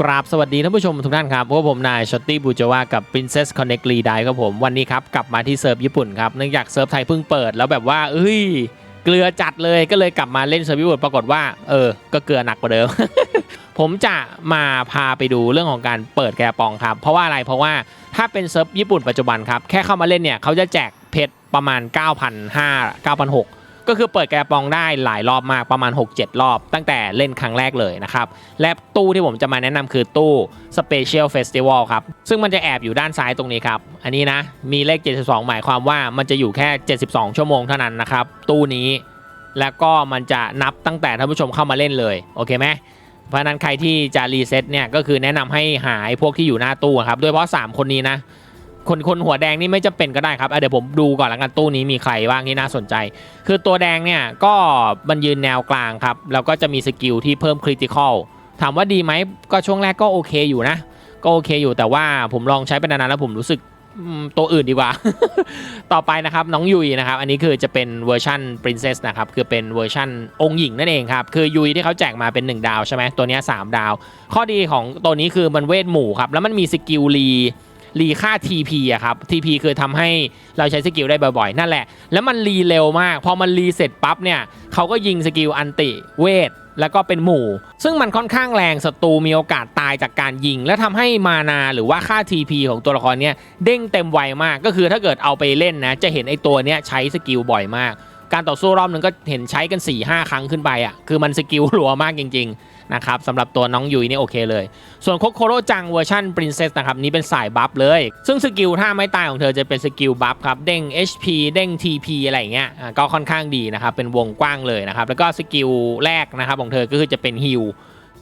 กราบสวัสดีท่านผู้ชมทุกท่านครับพวกผมนายชอตตี้บูจาวากับ Princess Connect r e d i ครับผมวันนี้ครับกลับมาที่เซิร์ฟญี่ปุ่นครับเนื่องจากเซิร์ฟไทยเพิ่งเปิดแล้วแบบว่าเอ้ยเกลือจัดเลยก็เลยกลับมาเล่นเซิร์ฟญี่ปุ่นปรากฏว่าเออก็เกลือหนักกว่าเดิม ผมจะมาพาไปดูเรื่องของการเปิดแกะปองครับ เพราะว่าอะไรเพราะว่าถ้าเป็นเซิร์ฟญี่ปุ่นปัจจุบันครับแค่เข้ามาเล่นเนี่ยเขาจะแจกเพชรประมาณ 9,500 9,600 ก็คือเปิดแกปองได้หลายรอบมากประมาณ 6-7 รอบ ตั้งแต่เล่นครั้งแรกเลยนะครับ และตู้ที่ผมจะมาแนะนำคือตู้ Special Festival ครับ ซึ่งมันจะแอบอยู่ด้านซ้ายตรงนี้ครับ อันนี้นะ มีเลข 72 หมายความว่ามันจะอยู่แค่ 72 ชั่วโมงเท่านั้นนะครับ ตู้นี้ แล้วก็มันจะนับตั้งแต่ท่านผู้ชมเข้ามาเล่นเลย โอเคไหมเพราะฉะนั้นใครที่จะรีเซ็ตเนี่ยก็คือแนะนำให้หายพวกที่อยู่หน้าตู้ครับโดยเฉพาะ3คนนี้นะ คนคนหัวแดงนี่ไม่จำเป็นก็ได้ครับเดี๋ยวผมดูก่อนละกันตู้นี้มีใครบ้างที่น่าสนใจ คือตัวแดงเนี่ยก็มันยืนแนวกลางครับ แล้วก็จะมีสกิลที่เพิ่มคริติคอลถามว่าดีไหมก็ช่วงแรกก็โอเคอยู่นะ ก็โอเคอยู่แต่ว่าผมลองใช้ไปนานๆแล้วผมรู้สึกตัวอื่นดีกว่า ต่อไปนะครับน้องยุยนะครับ อันนี้คือจะเป็นเวอร์ชัน Princess นะครับ คือเป็นเวอร์ชันองค์หญิงนั่นเองครับ คือยุยที่เขาแจกมาเป็น 1 ดาวใช่ไหมตัวนี้ 3 ดาว ข้อดีของตัวนี้คือมันเวทหมู่ครับ แล้วมันมีสกิลรี รีค่า TP อะครับ TP คือทำให้เราใช้สกิลได้บ่อยๆ นั่นแหละ แล้วมันรีเร็วมาก พอมันรีเสร็จปั๊บเนี่ยเขาก็ยิงสกิลอันติเวทแล้วก็เป็นหมู่ ซึ่งมันค่อนข้างแรงศัตรูมีโอกาสตายจากการยิง และทำให้มานาหรือว่าค่า TP ของตัวละครเนี้ยเด้งเต็มไวมากก็คือถ้าเกิดเอาไปเล่นนะ จะเห็นไอ้ตัวเนี้ยใช้สกิลบ่อยมาก การต่อสู้รอบหนึ่งก็เห็นใช้กัน 4-5ครั้งขึ้นไปอะคือมันสกิลรัวมากจริง ๆ นะครับสำหรับตัวน้องยุยนี่โอเคเลย ส่วนโคโคโรจังเวอร์ชันปรินเซสนะครับ นี่เป็นสายบัฟเลย ซึ่งสกิลท่าไม้ตายของเธอจะเป็นสกิลบัฟครับ เด้ง HP เด้ง TP อะไรอย่างเงี้ยอะก็ค่อนข้างดีนะครับ เป็นวงกว้างเลยนะครับ แล้วก็สกิลแรกนะครับของเธอก็คือจะเป็นฮิล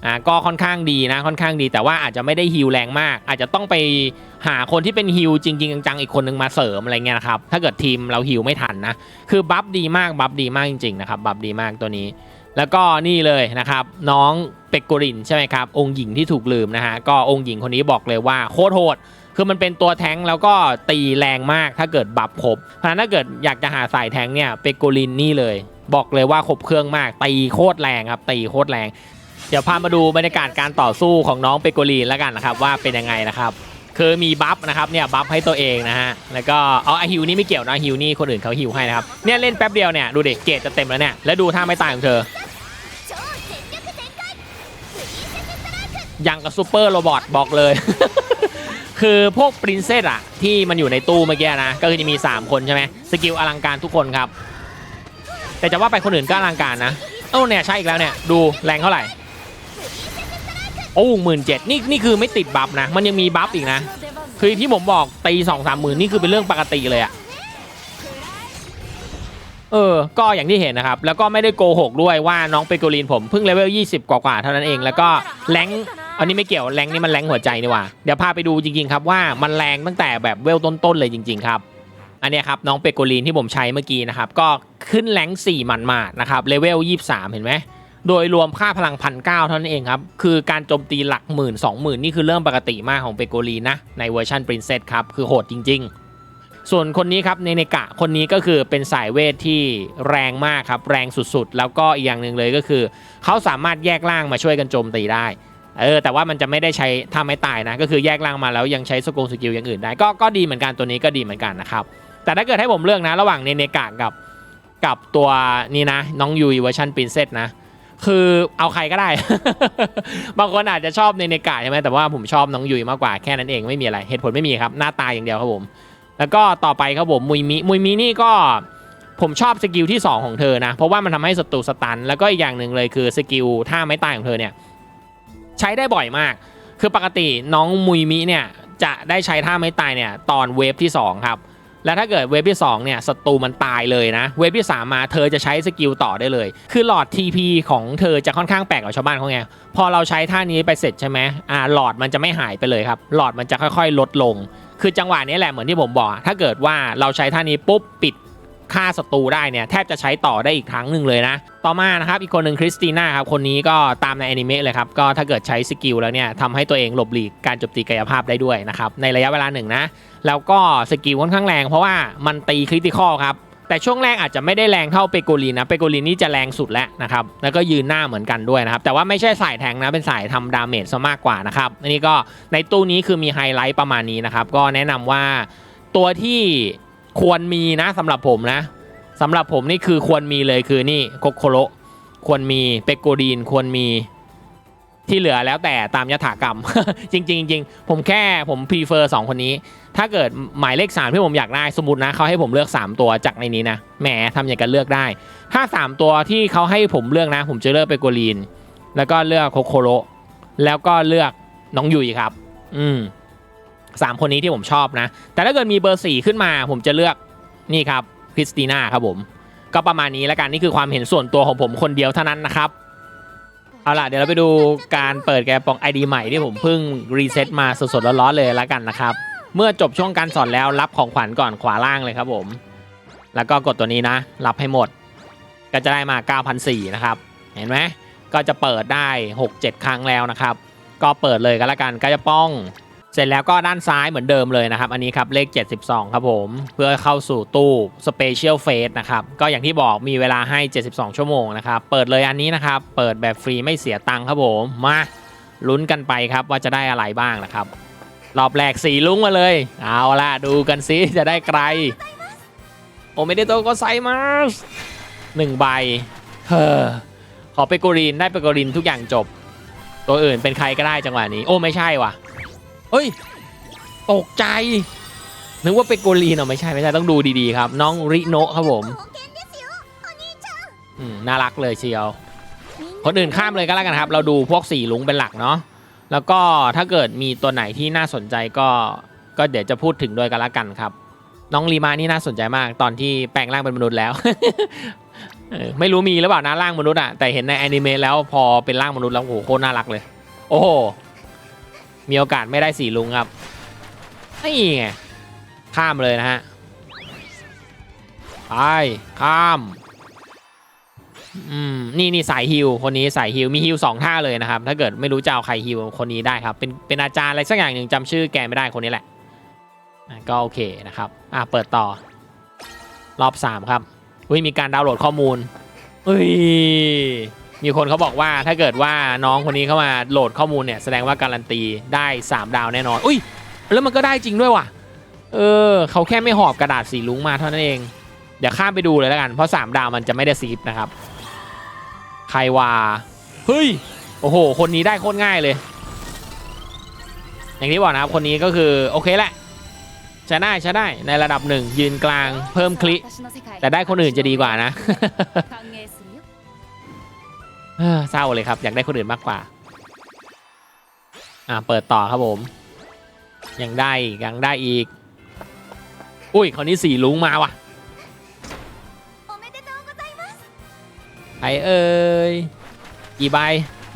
อ่าก็ค่อนข้างดีนะค่อนข้างดี แต่ว่าอาจจะไม่ได้ฮิลแรงมาก อาจจะต้องไปหาคนที่เป็นฮิลจริง ๆ จังๆอีกคนนึงมาเสริมอะไรเงี้ยนะครับถ้าเกิดทีมเราฮิลไม่ทันนะคือบัฟดีมากบัฟดีมากจริงๆนะครับบัฟดีมากตัวนี้ แล้วก็นี่เลยนะครับน้องเป็กกรินใช่ไหมครับองค์หญิงที่ถูกลืมนะฮะก็องค์หญิงคนนี้บอกเลยว่าโคตรโหดคือมันเป็นตัวแท้งแล้วก็ตีแรงมากถ้าเกิดบัฟครบเพราะฉะนั้นถ้าเกิดอยากจะหาสายแท้งเนี่ยเป็กกรินนี่เลยบอกเลยว่าครบเครื่องมากตีโคตรแรงครับตีโคตรแรง เดี๋ยวพามาดูบรรยากาศการต่อสู้ของน้องเปโกลีนแล้วกันนะครับว่าเป็นยังไงนะครับคือมีบัฟนะครับเนี่ยบัฟให้ตัวเองนะฮะแล้วก็เอาไอฮิวนี่ไม่เกี่ยวนะฮิวนี่คนอื่นเขาฮิวให้นะครับเนี่ยเล่นแป๊บเดียวเนี่ยดูเด็กเกตจะเต็มแล้วเนี่ยแล้วดูท่าไม่ตายของเธอยังกับซูเปอร์โรบอทบอกเลย คือพวกปรินเซสอะที่มันอยู่ในตู้เมื่อกี้นะ ก็คือจะมี 3 คนใช่ไหมสกิลอลังการทุกคนครับ แต่จะว่าไปคนอื่นก็อลังการนะ เอ้เนี่ยใช่อีกแล้วเนี่ย ดูแรงเท่าไหร่ โอ้หมื่นเจ็ดนี่นี่คือไม่ติดบัฟนะ มันยังมีบัฟอีกนะ คือที่ผมบอกตีสองสามหมื่นนี่คือเป็นเรื่องปกติเลยอะเออ ก็อย่างที่เห็นนะครับ แล้วก็ไม่ได้โกหกด้วยว่าน้องเปโกลินผมเพิ่งเลเวล 20 กว่าๆเท่านั้นเอง แล้วก็แรงอันนี้ไม่เกี่ยวแรงนี่มันแรงหัวใจนี่ว่า เดี๋ยวพาไปดูจริงๆครับว่ามันแรงตั้งแต่แบบเวลต้นๆเลยจริง ๆ ครับ อันนี้ครับน้องเปโกลินที่ผมใช้เมื่อกี้นะครับ ก็ขึ้นแรง4หมันมานะครับเลเวล 23 เห็นไหม โดยรวมค่าพลังพันเก้าเท่านั้นเองครับ คือการโจมตีหลักหมื่นสองหมื่นนี่คือเริ่มปกติมากของเปโกลีนะ ในเวอร์ชัน Princess ครับ คือโหดจริง ๆ ส่วนคนนี้ครับเนเนกะคนนี้ก็คือเป็นสายเวทที่แรงมากครับ แรงสุดๆ แล้วก็อีกอย่างหนึ่งเลยก็คือ เขาสามารถแยกล่างมาช่วยกันโจมตีได้เออแต่ว่ามันจะไม่ได้ใช้ทำให้ตายนะ ก็คือแยกล่างมาแล้วยังใช้สกงสกิลอย่างอื่นได้ก็ก็ดีเหมือนกันตัวนี้ก็ดีเหมือนกันนะครับแต่ถ้าเกิดให้ผมเลือกนะ ระหว่างเนเนกะกับกับตัวนี่นะ น้องยุยเวอร์ชัน Princess นะ คือเอาใครก็ได้ บางคนอาจจะชอบในเนกาใช่ไหมแต่ว่าผมชอบน้องยุยมากกว่าแค่นั้นเองไม่มีอะไรเหตุผลไม่มีครับ หน้าตาอย่างเดียวครับผม แล้วก็ต่อไปครับผมมุยมิมุยมินี่ก็ผมชอบสกิลที่ 2 ของเธอนะ เพราะว่ามันทำให้ศัตรูสตัน แล้วก็อีกอย่างหนึ่งเลยคือสกิลท่าไม้ตายของเธอเนี่ยใช้ได้บ่อยมาก คือปกติน้องมุยมิเนี่ยจะได้ใช้ท่าไม้ตายเนี่ยตอนเวฟที่ 2 ครับ แล้วถ้าเกิดเวฟที่2เนี่ยศัตรูมันตายเลยนะ เวฟที่ 3 มาเธอจะใช้สกิลต่อได้เลย คือหลอด TP ของเธอจะค่อนข้างแปลกกว่าชาวบ้านเขาไงพอเราใช้ท่านี้ไปเสร็จใช่ไหมอ่าหลอดมันจะไม่หายไปเลยครับ หลอดมันจะค่อยๆ ลดลง คือจังหวะนี้แหละเหมือนที่ผมบอก ถ้าเกิดว่าเราใช้ท่านี้ปุ๊บปิด ฆ่าศัตรูได้เนี่ยแทบจะใช้ต่อได้อีกครั้งหนึ่งเลยนะ ต่อมานะครับอีกคนหนึ่งคริสติน่าครับคนนี้ก็ตามในแอนิเมะเลยครับก็ถ้าเกิดใช้สกิลแล้วเนี่ยทำให้ตัวเองหลบหลีกการโจมตีกายภาพได้ด้วยนะครับในระยะเวลาหนึ่งนะแล้วก็สกิลค่อนข้างแรง เพราะว่ามันตีคริติคอลครับแต่ช่วงแรกอาจจะไม่ได้แรงเท่าเปโกลินนะเปโกลินนี่จะแรงสุดแล้วนะครับแล้วก็ยืนหน้าเหมือนกันด้วยนะครับแต่ว่าไม่ใช่สายแทงนะเป็นสายทำดาเมจซะมากกว่านะครับอันนี้ก็ในตู้นี้คือมีไฮไลท์ประมาณนี้นะครับก็แนะนำว่าตัวที่ ควรมีนะสำหรับผมนะสำหรับผมนี่คือควรมีเลยคือนี่โคโคโรควรมีเปกโกลีนควรมีที่เหลือแล้วแต่ตามยถากรรม จริงๆจริงผมแค่ผมพรีเฟอร์สองคนนี้ ถ้าเกิดหมายเลข 3 ที่ผมอยากได้สมมตินะเขาให้ผมเลือก 3 ตัวจากในนี้นะแหมทำอย่างกันเลือกได้ ถ้า 3 ตัวที่เขาให้ผมเลือกนะ ผมจะเลือกเปโกลีน แล้วก็เลือกโคโคโรแล้วก็เลือกน้องยุยครับ อืม สามคนนี้ที่ผมชอบนะ แต่ถ้าเกิดมีเบอร์สี่ขึ้นมา ผมจะเลือกนี่ครับคริสติน่าครับผม ก็ประมาณนี้แล้วกันนี่คือความเห็นส่วนตัวของผมคนเดียวเท่านั้นนะครับ เอาล่ะเดี๋ยวเราไปดูการเปิดแกปอง ID ใหม่ที่ผมเพิ่งรีเซ็ตมาสดๆร้อนๆเลยแล้วกันนะครับ เมื่อจบช่วงการสอนแล้วรับของขวัญก่อนขวาล่างเลยครับผม แล้วก็กดตัวนี้นะ รับให้หมด ก็จะได้มา9,400นะครับ เห็นไหมก็จะเปิดได้ 6-7 ครั้งแล้วนะครับ ก็เปิดเลยก็แล้วกันก็จะป้อง เสร็จแล้วก็ด้านซ้ายเหมือนเดิมเลยนะครับ อันนี้ครับเลข 72 ครับผม เพื่อเข้าสู่ตู้ Special f a c e นะครับ ก็อย่างที่บอกมีเวลาให้ 72 ชั่วโมงนะครับ เปิดเลยอันนี้นะครับ เปิดแบบฟรีไม่เสียตังค์ครับผม มาลุ้นกันไปครับว่าจะได้อะไรบ้างนะครับ รอบแรกสีลุ้งมาเลย เอาล่ะ ดูกันซิจะได้ใครโอเมเดโตก็ไซมาสหนึ่งใบเฮ้อขอเปโกรีนได้เปโกรีนทุกอย่างจบ ตัวอื่นเป็นใครก็ได้จังหวะนี้ โอ้ไม่ใช่ว่ะ เฮ้ย ตกใจ นึกว่าเป็นโกลีนอะไม่ใช่ไม่ใช่ต้องดูดีๆครับ น้องริโนะครับผมอืมน่ารักเลยเชียว คนอื่นข้ามเลยก็แล้วกันครับ เราดูพวกสี่ลุงเป็นหลักเนาะแล้วก็ถ้าเกิดมีตัวไหนที่น่าสนใจก็ก็เดี๋ยวจะพูดถึงด้วยกันละกันครับ น้องลีมานี่น่าสนใจมากตอนที่แปลงร่างเป็นมนุษย์แล้วไม่รู้มีหรือเปล่านะร่างมนุษย์อะแต่เห็นในแอนิเมะแล้วพอเป็นร่างมนุษย์แล้วโอ้โหโคตรน่ารักเลย โอ้ มีโอกาสไม่ได้สี่ลุงครับนี่ไงข้ามเลยนะฮะไปข้ามอืมนี่นี่สายฮิลคนนี้สายฮิลมีฮิลสองท่าเลยนะครับ ถ้าเกิดไม่รู้จะเอาใครฮิลคนนี้ได้ครับ เป็นเป็นอาจารย์อะไรสักอย่างหนึ่งจำชื่อแกไม่ได้คนนี้แหละอะก็โอเคนะครับ อะเปิดต่อ รอบ 3 ครับอุ้ยมีการดาวน์โหลดข้อมูลอุ้ย มีคนเขาบอกว่าถ้าเกิดว่าน้องคนนี้เข้ามาโหลดข้อมูลเนี่ยแสดงว่าการันตีได้ 3 ดาวแน่นอน อุ้ย แล้วมันก็ได้จริงด้วยว่ะ เออเขาแค่ไม่หอบกระดาษสีลุ้งมาเท่านั้นเอง เดี๋ยวข้ามไปดูเลยแล้วกัน เพราะ 3 ดาวมันจะไม่ได้ซีฟนะครับ ใครว่าเฮ้ย โอ้โห คนนี้ได้โคตรง่ายเลย อย่างที่บอกนะครับ คนนี้ก็คือโอเคแหละใช้ได้ใช้ได้ในระดับหนึ่งยืนกลางเพิ่มคลิแต่ได้คนอื่นจะดีกว่านะ เศร้าเลยครับอยากได้คนอื่นมากกว่า อ่าเปิดต่อครับผม ยังได้ยังได้อีก อุ้ยคราวนี้สี่ลุงมาว่ะไอเอ้ยกี่ใบ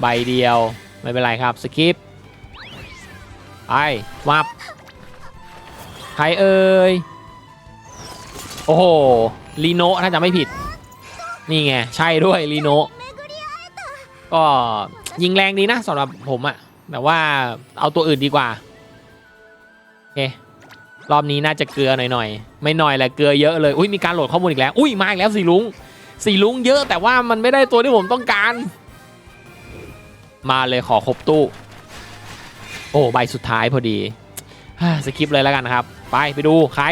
ใบเดียวไม่เป็นไรครับสกิปไปวับไคเอ่ยโอ้โหลีโนถ้าจะไม่ผิด นี่ไง ใช่ด้วยลีโน ก็ยิงแรงดีนะสำหรับผมอะแต่ว่าเอาตัวอื่นดีกว่าโอเครอบนี้น่าจะเกลือหน่อยๆ ไม่หน่อยแหละเกลือเยอะเลยอุ้ยมีการโหลดข้อมูลอีกแล้ว อุ้ยมาอีกแล้วสีลุงสีลุงเยอะแต่ว่ามันไม่ได้ตัวที่ผมต้องการ มาเลยขอครบตู้ โอ้ใบสุดท้ายพอดีสกิปเลยแล้วกันครับ ไปไปดูใคร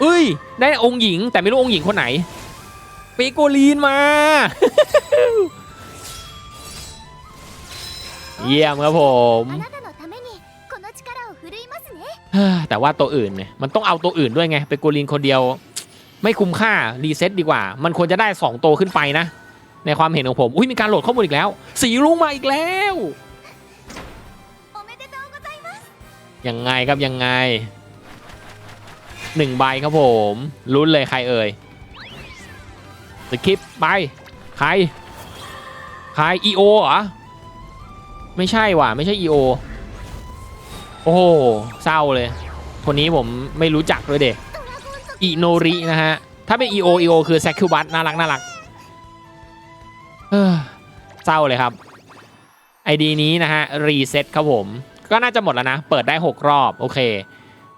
เอ้ย ได้องค์หญิงแต่ไม่รู้องค์หญิงคนไหนปิโกลีนมา เยี่ยมครับผมแต่ว่าตัวอื่นเนี่ยมันต้องเอาตัวอื่นด้วยไงเปโกลินคนเดียว ไม่คุ้มค่ารีเซ็ตดีกว่า มันควรจะได้ 2 ตัวขึ้นไปนะ ในความเห็นของผม อุ้ยมีการโหลดข้อมูลอีกแล้ว สีรุ้งมาอีกแล้วยังไงครับยังไงหนึ่งใบครับผมลุ้นเลยใครเอ่ยสคริปไปใครใครอีโอเหรอ ไม่ใช่ว่ะ ไม่ใช่ EO โอ้โหเศร้าเลย คนนี้ผมไม่รู้จักเลยเด็กอีโนรินะฮะ ถ้าเป็น EO EO คือแซคคิวบัตน่ารักน่ารักเศร้าเลยครับไอดีนี้นะฮะรีเซ็ตครับผม ก็น่าจะหมดแล้วนะ เปิดได้ 6 รอบโอเค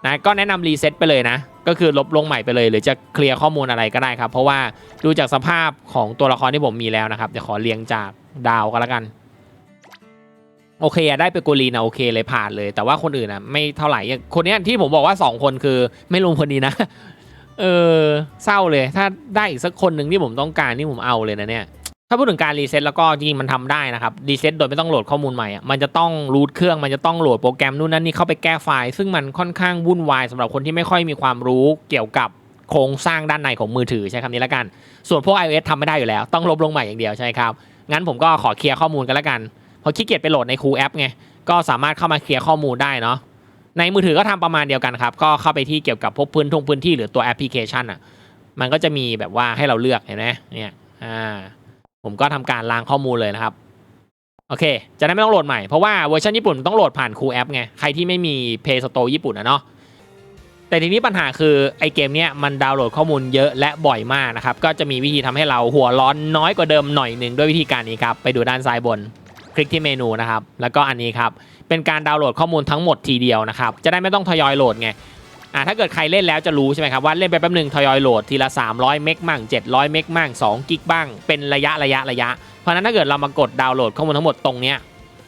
นะก็แนะนำรีเซ็ตไปเลยนะ ก็คือลบลงใหม่ไปเลย หรือจะเคลียร์ข้อมูลอะไรก็ได้ครับ เพราะว่าดูจากสภาพของตัวละครที่ผมมีแล้วนะครับเดี๋ยวขอเรียงจากดาวก็แล้วกัน โอเคอะได้เปโกลีนะโอเคเลยผ่านเลย แต่ว่าคนอื่นอะไม่เท่าไหร่อย่างคนเนี้ยที่ผมบอกว่า 2 คนคือไม่รวมคนนี้นะ เออเศร้าเลย ถ้าได้อีกสักคนหนึ่งที่ผมต้องการนี่ผมเอาเลยนะเนี่ยถ้าพูดถึงการรีเซ็ตแล้วก็จริงมันทำได้นะครับรีเซ็ตโดยไม่ต้องโหลดข้อมูลใหม่มันจะต้องรูทเครื่องมันจะต้องโหลดโปรแกรมนู่นนั่นนี่เข้าไปแก้ไฟล์ซึ่งมันค่อนข้างวุ่นวายสำหรับคนที่ไม่ค่อยมีความรู้เกี่ยวกับโครงสร้างด้านในของมือถือใช้คำนี้แล้วกัน ส่วนพวก iOS ทำไม่ได้อยู่แล้ว ต้องลบลงใหม่อย่างเดียวใช่ครับงั้นผมก็ขอเคลียร์ข้อมูลกันแล้วกัน พราะขี้เกียจไปโหลดในคูแอปไงก็สามารถเข้ามาเคลียร์ข้อมูลได้เนาะในมือถือก็ทำประมาณเดียวกันครับ ก็เข้าไปที่เกี่ยวกับพวกพื้นทงพื้นที่หรือตัวแอปพลิเคชันอะ มันก็จะมีแบบว่าให้เราเลือกเห็นไหมเนี่ยอ่าผมก็ทำการล้างข้อมูลเลยนะครับโอเค จะได้ไม่ต้องโหลดใหม่ เพราะว่าเวอร์ชันญี่ปุ่นต้องโหลดผ่านคูแอปไง ใครที่ไม่มี Play Store ญี่ปุ่นอะเนาะ แต่ทีนี้ปัญหาคือไอเกมเนี้ยมันดาวน์โหลดข้อมูลเยอะและบ่อยมากนะครับ ก็จะมีวิธีทำให้เราหัวร้อนน้อยกว่าเดิมหน่อยหนึ่งด้วยวิธีการนี้ครับ ไปดูด้านซ้ายบน คลิกที่เมนูนะครับ แล้วก็อันนี้ครับ เป็นการดาวน์โหลดข้อมูลทั้งหมดทีเดียวนะครับ จะได้ไม่ต้องทยอยโหลดไงอ่าถ้าเกิดใครเล่นแล้วจะรู้ใช่ไหมครับว่าเล่นไปแป๊บหนึ่งทยอยโหลดทีละ 300 เมกมั่ง 700 เมกมั่ง 2 กิกบ้าง เป็นระยะระยะระยะ เพราะฉะนั้นถ้าเกิดเรามากดดาวน์โหลดข้อมูลทั้งหมดตรงเนี้ย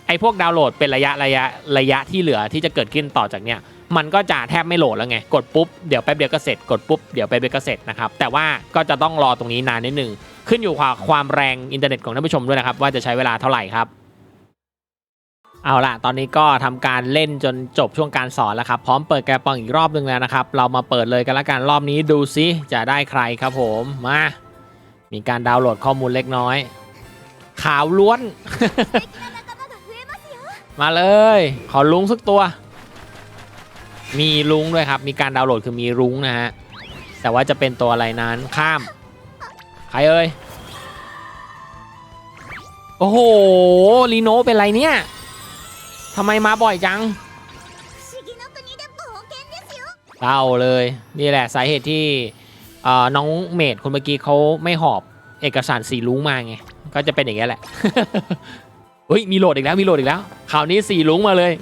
ไอ้พวกดาวน์โหลดเป็นระยะระยะระยะที่เหลือที่จะเกิดขึ้นต่อจากเนี้ยมันก็จะแทบไม่โหลดแล้วไง กดปุ๊บเดี๋ยวแป๊บเดียวก็เสร็จ กดปุ๊บเดี๋ยวแป๊บเดียวก็เสร็จนะครับ แต่ว่าก็จะต้องรอตรงนี้นานนิดนึง ขึ้นอยู่กับความแรงอินเทอร์เน็ตของท่านผู้ชมด้วยนะครับว่าจะใช้เวลาเท่าไหร่ครับ เอาละตอนนี้ก็ทำการเล่นจนจบช่วงการสอนแล้วครับ พร้อมเปิดแกปองอีกรอบหนึ่งแล้วนะครับ เรามาเปิดเลยกันละกันรอบนี้ดูซิจะได้ใครครับผม มา มีการดาวน์โหลดข้อมูลเล็กน้อย ขาวล้วน มาเลย ขอลุงสักตัว มีลุงด้วยครับ มีการดาวน์โหลดคือมีลุงนะฮะ แต่ว่าจะเป็นตัวอะไรนั้นข้าม ใครเอ่ย โอ้โหลีโนเป็นไรเนี่ย ทำไมมาบ่อยจังเล่าเลยนี่แหละสาเหตุที่น้องเมดคนเมื่อกี้เขาไม่หอบเอกสารสีลุงมาไงก็จะเป็นอย่างนี้แหละเฮ้ยมีโหลดอีกแล้วมีโหลดอีกแล้วคราวนี้สีลุงมาเลย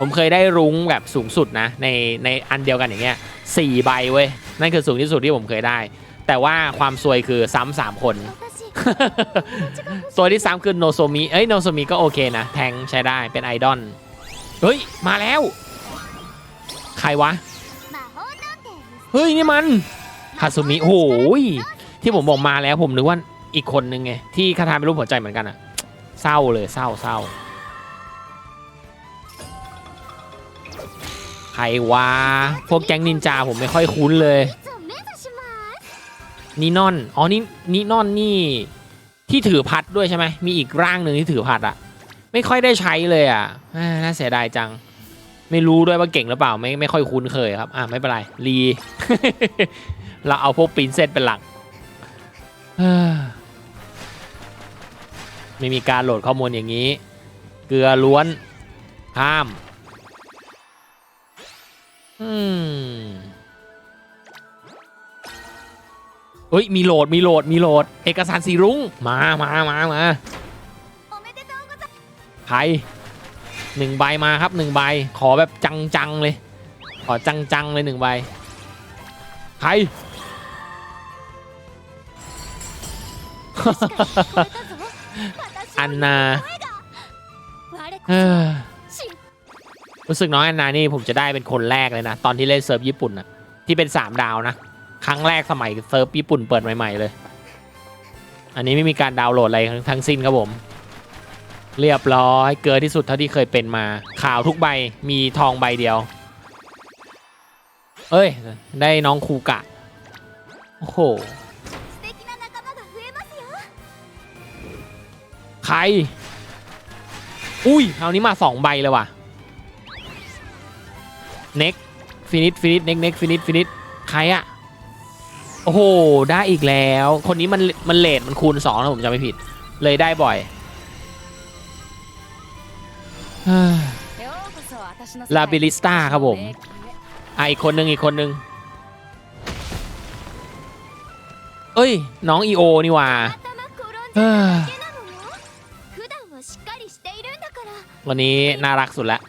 ผมเคยได้รุ้งแบบสูงสุดนะในในอันเดียวกันอย่างเงี้ยสี่ใบเว้ยนั่นคือสูงที่สุดที่ผมเคยได้ แต่ว่าความซวยคือซ้ำสามคน ตัวที่ 3 คือโนโซมิเอ้ยโนโซมิก็โอเคนะ แทงใช้ได้เป็นไอดอลเฮ้ย มาแล้ว ใครวะ เฮ้ย นี่มันคาซุมิโอ้ยที่ผมบอกมาแล้วผมนึกว่าอีกคนนึงไง ที่คาทาเป็นรูปหัวใจเหมือนกันอะเศร้าเลยเศร้าเศร้าใครวะพวกแก๊งนินจาผมไม่ค่อยคุ้นเลย นีนอน อ๋อ นี่นีนอนนี่ที่ถือพัดด้วยใช่ไหม มีอีกร่างหนึ่งที่ถือพัดอะไม่ค่อยได้ใช้เลยอะอ่าน่าเสียดายจัง ไม่รู้ด้วยว่าเก่งหรือเปล่า ไม่ไม่ค่อยคุ้นเคยครับ อ่าไม่เป็นไร รี เราเอาพวกปรินเซสเป็นหลัก ไม่มีการโหลดข้อมูลอย่างนี้ เกลือล้วนข้าม อืม เฮ้ยมีโหลดมีโหลดมีโหลด เอกสารสีรุ้งมามามามาใครหนึ่งใบมาครับหนึ่งใบขอแบบจังๆเลย ขอจังๆเลยหนึ่งใบใครอันนารู้สึกน้อยอันนานี่ผมจะได้เป็นคนแรกเลยนะ ตอนที่เล่นเซิร์ฟญี่ปุ่นนะที่เป็นสามดาวนะ ครั้งแรกสมัยเซิร์ฟญี่ปุ่นเปิดใหม่ ๆ เลย อันนี้ไม่มีการดาวน์โหลดอะไรทั้งสิ้นครับผม เรียบร้อยเกลือที่สุดเท่าที่เคยเป็นมาข่าวทุกใบมีทองใบเดียว เอ้ย ได้น้องคูกะ โอ้โหใคร อุ้ยเอานี้มาสองใบเลยว่ะ เน็กฟินิชฟินิชเน็กเน็กฟินิชฟินิชใครอะ โอ้โห ได้อีกแล้ว คนนี้มันมันเลทมันคูณสองนะผมจะไม่ผิด เลยได้บ่อย ลาบิลิสตาครับผมออีกคนนึงอีกคนนึง เอ้ย น้องอีโอนี่ว่าวันนี้น่ารักสุดละ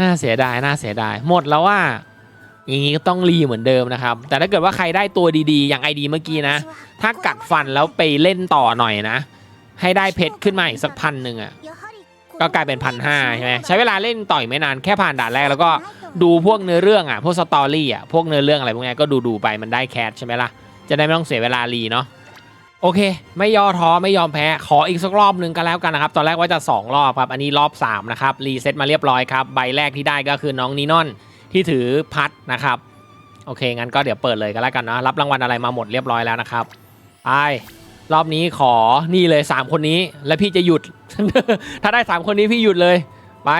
น่าเสียดาย น่าเสียดาย หมดแล้วว่า อย่างนี้ก็ต้องรีเหมือนเดิมนะครับ แต่ถ้าเกิดว่าใครได้ตัวดีๆ อย่างไอดีเมื่อกี้นะ ถ้ากัดฟันแล้วไปเล่นต่อหน่อยนะ ให้ได้เพชรขึ้นมาอีกสักพันหนึ่งอะก็กลายเป็นพันห้าใช่ไหมใช้เวลาเล่นต่อยไม่นานแค่ผ่านด่านแรกแล้วก็ดูพวกเนื้อเรื่องอะพวกสตอรี่อะพวกเนื้อเรื่องอะไรพวกนี้ก็ดูดูๆไปมันได้แคสใช่ไหมล่ะจะได้ไม่ต้องเสียเวลารีเนาะโอเค ไม่ย่อท้อไม่ยอมแพ้ขออีกสักรอบหนึ่งก็แล้วกันนะครับ ตอนแรกว่าจะ 2 รอบครับ อันนี้รอบ 3 นะครับ รีเซ็ตมาเรียบร้อยครับ ใบแรกที่ได้ก็คือน้องนีนอน ที่ถือพัดนะครับ โอเค งั้นก็เดี๋ยวเปิดเลยก็แล้วกันนะรับรางวัลอะไรมาหมดเรียบร้อยแล้วนะครับไปรอบนี้ขอนี่เลย 3 คนนี้ และพี่จะหยุด ถ้าได้ 3 คนนี้พี่หยุดเลยไป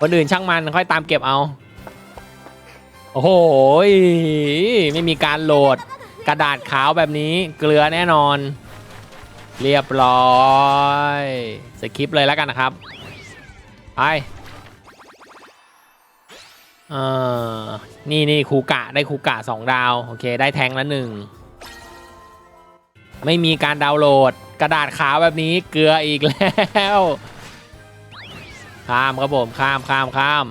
คนอื่นช่างมันค่อยตามเก็บเอา โอ้โหไม่มีการโหลดกระดาษขาวแบบนี้เกลือแน่นอน เรียบร้อยสคริปเลยแล้วกันนะครับไป เออนี่นี่คูกะได้คูกะสองดาว โอเค ได้แทงละหนึ่ง ไม่มีการดาวน์โหลด กระดาษขาวแบบนี้เกลืออีกแล้ว ข้ามครับผมข้ามข้ามข้าม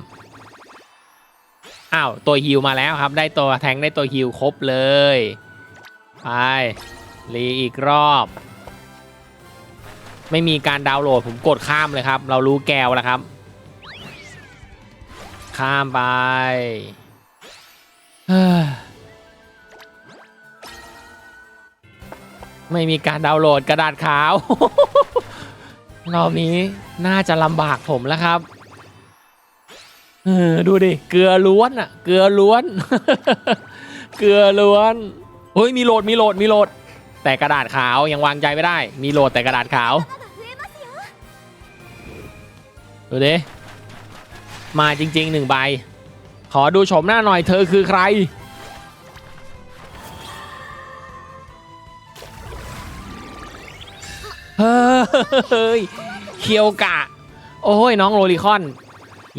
อ้าว ตัวฮิวมาแล้วครับ ได้ตัวแทงได้ตัวฮิวครบเลย ไปรีอีกรอบ ไม่มีการดาวน์โหลดผมกดข้ามเลยครับ เรารู้แกวแล้วครับ ข้ามไปไม่มีการดาวน์โหลดกระดาษขาว รอบนี้น่าจะลำบากผมแล้วครับเออดูดิ เกลือล้วนอะเกลือล้วน เกลือล้วนเฮ้ยมีโหลดมีโหลดมีโหลด แต่กระดาษขาวยังวางใจไม่ได้ มีโหลดแต่กระดาษขาว ดูดิ มาจริงๆหนึ่งใบ ขอดูชมหน้าหน่อยเธอคือใคร เฮ้ยเคียวกะ โอ้ยน้องโรลิคอน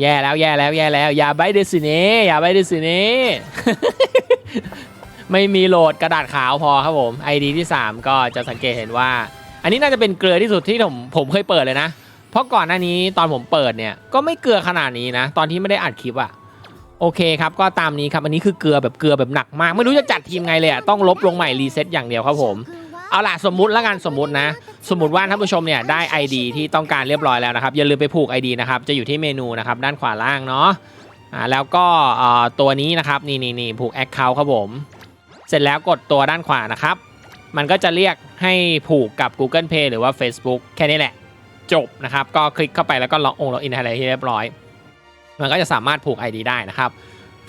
แย่แล้วแย่แล้วแย่แล้ว อย่าใบเดซิเน่อย่าใบเดซิเน่ไม่มีโหลดกระดาษขาวพอครับผม ID ที่ 3 ก็จะสังเกตเห็นว่า อันนี้น่าจะเป็นเกลือที่สุดที่ผมผมเคยเปิดเลยนะ ราะก่อนหน้านี้ตอนผมเปิดเนี่ยก็ไม่เกลือขนาดนี้นะ ตอนที่ไม่ได้อัดคลิปอะโอเคครับก็ตามนี้ครับอันนี้คือเกลือแบบเกลือแบบหนักมาก ไม่รู้จะจัดทีมไงเลยอะต้องลบลงใหม่รีเซ็ตอย่างเดียวครับผม เอาล่ะสมมุติแล้วกันสมมุตินะ สมมติว่าท่านผู้ชมเนี่ยได้ ID ที่ต้องการเรียบร้อยแล้วนะครับอย่าลืมไปผูก ID นะครับจะอยู่ที่เมนูนะครับด้านขวาล่างเนาะอ่าแล้วก็เอ่อตัวนี้นะครับนี่นี่นี่ผูก Account ครับผม เสร็จแล้วกดตัวด้านขวานะครับ มันก็จะเรียกให้ผูกกับ Google Pay หรือว่า Facebook แค่นี้แหละ จบนะครับ ก็คลิกเข้าไปแล้วก็ล็อกองล็อกอินอะไรที่เรียบร้อย มันก็จะสามารถผูก ID ได้นะครับ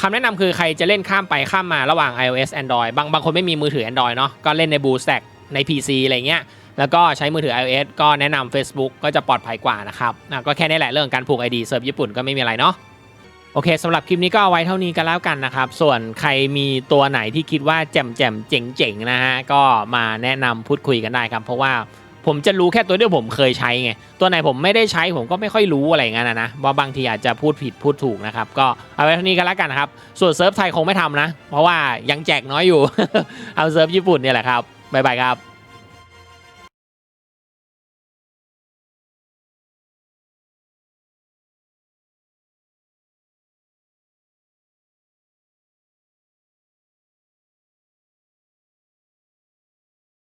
คำแนะนำคือใครจะเล่นข้ามไปข้ามมาระหว่าง iOS Android บางบางคนไม่มีมือถือ Android เนาะก็เล่นใน BlueStack ใน PC อะไรเงี้ยแล้วก็ใช้มือถือ iOS ก็แนะนำ Facebook ก็จะปลอดภัยกว่านะครับอะก็แค่นี้แหละเรื่องการผูก ID เซิร์ฟญี่ปุ่นก็ไม่มีอะไรเนาะโอเคสำหรับคลิปนี้ก็เอาไว้เท่านี้กันแล้วกันนะครับ ส่วนใครมีตัวไหนที่คิดว่าแจ่มแจ่มเจ๋งเจ๋งๆนะฮะก็มาแนะนำพูดคุยกันได้ครับ เพราะว่า ผมจะรู้แค่ตัวที่ผมเคยใช้ไง ตัวไหนผมไม่ได้ใช้ผมก็ไม่ค่อยรู้อะไรเงนั้นนะนะว่าบางทีอาจจะพูดผิดพูดถูกนะครับ ก็เอาไว้เท่านี้กันแล้วกันนะครับ ส่วนเซิร์ฟไทยคงไม่ทำนะ เพราะว่ายังแจกน้อยอยู่ เอาเซิร์ฟญี่ปุ่นเนี่ยแหละครับบ๊ายบายครับ